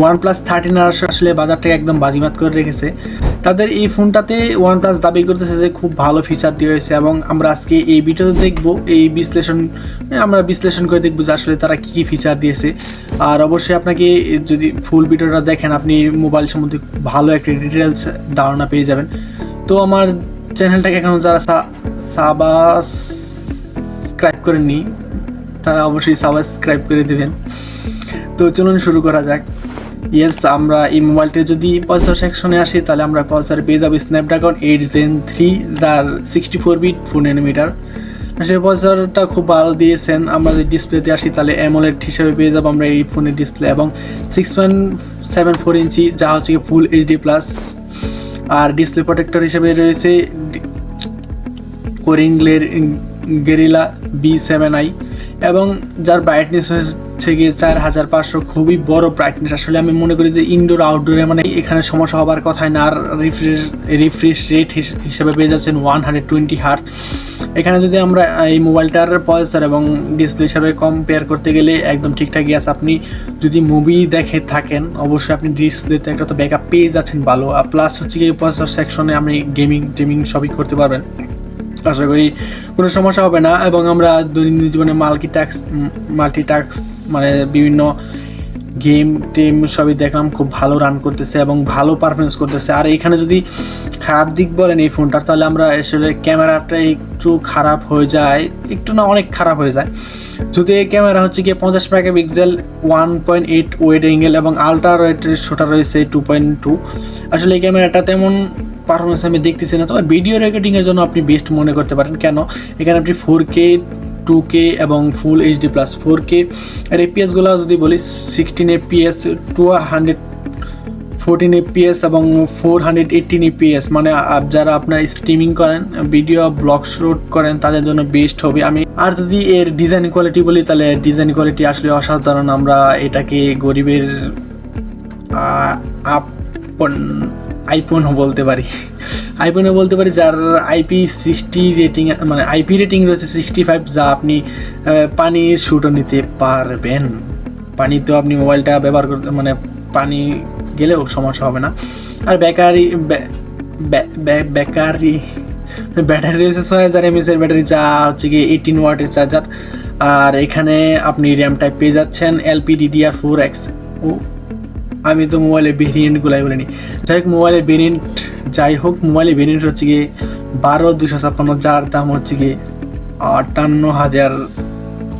One plus thirteen আর আসলে বাজারটাকে একদম বাজিমাত করে রেখেছে। তাদের এই ফোনটাতে ওয়ান প্লাস দাবি করতেছে যে খুব ভালো ফিচার দিয়ে হয়েছে এবং আমরা আজকে এই ভিডিওতে দেখব, এই বিশ্লেষণ আমরা বিশ্লেষণ করে দেখব যে আসলে তারা কী কী ফিচার দিয়েছে। আর অবশ্যই আপনাকে যদি ফুল ভিডিওটা দেখেন, আপনি মোবাইল সম্বন্ধে ভালো একটা ডিটেলস ধারণা পেয়ে যাবেন। তো আমার চ্যানেলটাকে এখন যারা সাবস্ক্রাইব করেননি, তারা অবশ্যই সাবস্ক্রাইব করে দেবেন। তো চলুন শুরু করা যাক। ইয়েস আমরা এই মোবাইলটির যদি প্রসেসর সেকশনে আসি, তাহলে আমরা প্রসেসর পেয়ে যাব স্ন্যাপড্রাগন এইট জেন থ্রি যার sixty four bit four nanometer সেই প্রসেসরটা খুব ভালো দিয়েছেন। আমরা যদি ডিসপ্লেতে আসি, তাহলে অ্যামোলেড হিসেবে পেয়ে যাব আমরা এই ফোনের ডিসপ্লে এবং six point seven four inch যা হচ্ছে ফুল এইচডি প্লাস আর ডিসপ্লে প্রোটেক্টর হিসেবে রয়েছে কোরিংলের গেরিলা বি সেভেন আই এবং যার ব্রাইটনেস হচ্ছে গিয়ে চার হাজার পাঁচশো খুবই বড় ব্রাইটনেস আসলে আমি মনে করি যে ইনডোর আউটডোরে মানে এখানে সমস্যা হবার কথাই না। আর রিফ্রেশ রিফ্রেশ রেট হিসেবে পেয়ে যাচ্ছেন ওয়ান হান্ড্রেড টোয়েন্টি হার্ট এখানে যদি আমরা এই মোবাইলটার পয়সার এবং ডিসপ্লে হিসাবে কম্পেয়ার করতে গেলে একদম ঠিকঠাকই আছে। আপনি যদি মুভি দেখে থাকেন, অবশ্যই আপনি ডিসপ্লেতে একটা তো ব্যাকআপ পেয়ে যাচ্ছেন ভালো। আর প্লাস হচ্ছে কি পয়সার সেকশনে আপনি গেমিং টেমিং সবই করতে পারবেন। আশা করি কোনো সমস্যা হবে না এবং আমরা দৈনন্দিন জীবনে মাল্টি টাক্স মাল্টি টাক্স মানে বিভিন্ন গেম টেম সবই দেখলাম খুব ভালো রান করতেছে এবং ভালো পারফরমেন্স করতেছে। আর এখানে যদি খারাপ দিক বলেন এই ফোনটার তাহলে আমরা আসলে ক্যামেরাটা একটু খারাপ হয়ে যায়, একটু না অনেক খারাপ হয়ে যায়। যদি এই ক্যামেরা হচ্ছে গিয়ে পঞ্চাশ megapixel one point eight wide angle এবং আলট্রা ওয়েটের শোটা রয়েছে টু পয়েন্ট টু আসলে এই ক্যামেরাটা তেমন পারফরমেন্স আমি দেখতেছি না। তবে ভিডিও রেকর্ডিংয়ের জন্য আপনি বেস্ট মনে করতে পারেন। কেন? এখানে আপনি ফোর কে টু কে এবং full HD plus four K আর এপিএসগুলো যদি বলি sixteen FPS two hundred fourteen FPS এবং ফোর হান্ড্রেড এইটিন এপিএস মানে যারা আপনার স্ট্রিমিং করেন ভিডিও ব্লগ শুট করেন, তাদের জন্য বেস্ট হবে। আমি আর যদি এর ডিজাইন কোয়ালিটি বলি, তাহলে ডিজাইন কোয়ালিটি আসলে অসাধারণ। আমরা এটাকে গরিবের আপন আইফোনও বলতে পারি। আইফোনও বলতে পারি যার আইপি সিক্সটি রেটিং মানে আইপি রেটিং রয়েছে সিক্সটি ফাইভ যা আপনি পানির শ্যুটও নিতে পারবেন। পানি তো আপনি মোবাইলটা ব্যবহার করতে মানে পানি গেলেও সমস্যা হবে না। আর ব্যাটারি ব্যাটারি ব্যাটারি রয়েছে ছয় হাজার এমএসের ব্যাটারি যা হচ্ছে কি এইটিন ওয়াটের চার্জার আর এখানে আপনি র্যাম টাইপ পেয়ে যাচ্ছেন এলপি এলপিডিডিআর ফোর এক্স ও আমি তো মোবাইলের ভেরিয়েন্টগুলাই বলিনি। যাই হোক মোবাইলের ভেরিয়েন্ট যাই হোক মোবাইলের ভেরিয়েন্ট হচ্ছে গিয়ে বারো দুশো ছাপ্পান্ন, যার দাম হচ্ছে গিয়ে আটান্ন হাজার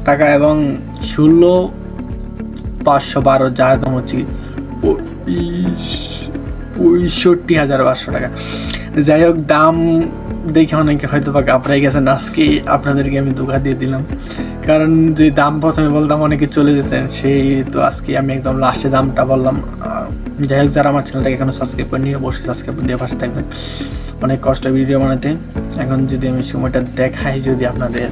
টাকা এবং ষোলো পাঁচশো বারো, যার দাম হচ্ছে পঁয়ষ- পঁয়ষট্টি হাজার পাঁচশো টাকা। যাই হোক দাম দেখে অনেকে হয়তো বা ঘাবড়াই গেছেন। আজকে আপনাদেরকে আমি ধোকা দিয়ে দিলাম। কারণ যে দাম প্রথমে বলতাম অনেকে চলে যেতেন, সেই তো আজকে আমি একদম লাস্টে দামটা বললাম। যাই হোক, যারা আমার চ্যানেলটাকে এখনও সাবস্ক্রাইব করে নিয়ে অবশ্যই সাবস্ক্রাইব দিয়ে পাশে থাকবেন। অনেক কষ্ট ভিডিও বানাতে। এখন যদি আমি সময়টা দেখাই যদি আপনাদের।